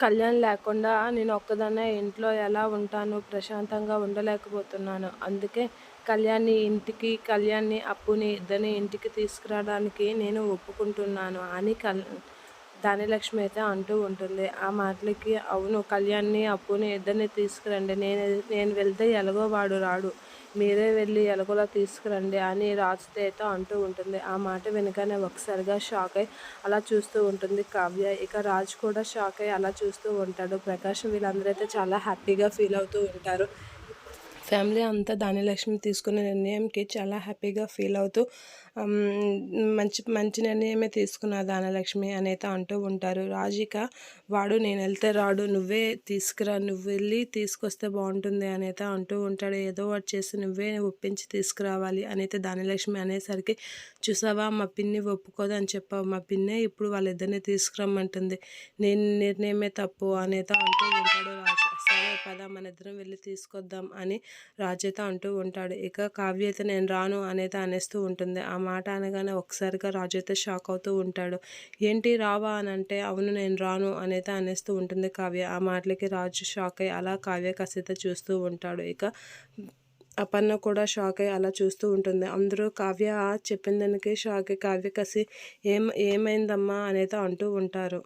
కళ్యాణ్ లేకుండా నేను ఒక్కదాన్నే ఇంట్లో ఎలా ఉంటాను ప్రశాంతంగా ఉండలేకపోతున్నాను. అందుకే కళ్యాణ్ని ఇంటికి కళ్యాణ్ని అప్పుని ఇద్దరిని ఇంటికి తీసుకురావడానికి నేను ఒప్పుకుంటున్నాను అని కల్ ధాన్యలక్ష్మి అయితే అంటూ ఉంటుంది. ఆ మాటలకి అవును కళ్యాణ్ని అప్పుని ఇద్దరిని తీసుకురండి. నేను నేను వెళ్తే ఎలాగో వాడు రాడు. మీరే వెళ్ళి ఎలగోలా తీసుకురండి అని రాజుతో అంటూ ఉంటుంది. ఆ మాట వెనుకనే ఒకసారిగా షాక్ అయి అలా చూస్తూ ఉంటుంది కావ్య. ఇక రాజు కూడా షాక్ అయ్యి అలా చూస్తూ ఉంటాడు. ప్రకాశం వీళ్ళందరూ అయితే చాలా హ్యాపీగా ఫీల్ అవుతూ ఉంటారు. ఫ్యామిలీ అంతా ధాన్యలక్ష్మి తీసుకున్న నిర్ణయంకి చాలా హ్యాపీగా ఫీల్ అవుతూ మంచి మంచి నిర్ణయమే తీసుకున్న ధాన్యలక్ష్మి అనేది అంటూ ఉంటారు. రాజిక వాడు నేను వెళ్తే రాడు నువ్వే తీసుకురా నువ్వు వెళ్ళి తీసుకొస్తే బాగుంటుంది అనేది అంటూ ఉంటాడు. ఏదో వాడు చేసి నువ్వే ఒప్పించి తీసుకురావాలి అనైతే ధాన్యలక్ష్మి అనేసరికి చూసావా మా పిన్ని ఒప్పుకోదు అని చెప్పావు. మా పిన్నే ఇప్పుడు వాళ్ళిద్దరిని తీసుకురమ్మంటుంది. నేను నిర్ణయమే తప్పు అనేది అంటూ ఉంటాడు రాజు సరే పద మన ఇద్దరం వెళ్ళి తీసుకొద్దాం అని రాజేత అంటూ ఉంటాడు. ఇక కావ్య అయితే నేను రాను అనేది అనేస్తూ ఉంటుంది. ఆ మాట అనగానే ఒకసారిగా రాజు షాక్ అవుతూ ఉంటాడు. ఏంటి రావా అని అంటే అవును నేను రాను అనేది అనేస్తూ ఉంటుంది కావ్య. ఆ మాటలకి రాజు షాక్ అయ్యి అలా కావ్య కసిత చూస్తూ ఉంటాడు. ఇక అపర్ణ కూడా షాక్ అయ్యి అలా చూస్తూ ఉంటుంది. అందరూ కావ్య చెప్పిన దానికి షాక్ అయ్యి కావ్య కసి ఏం ఏమైందమ్మా అనేది అంటూ ఉంటారు.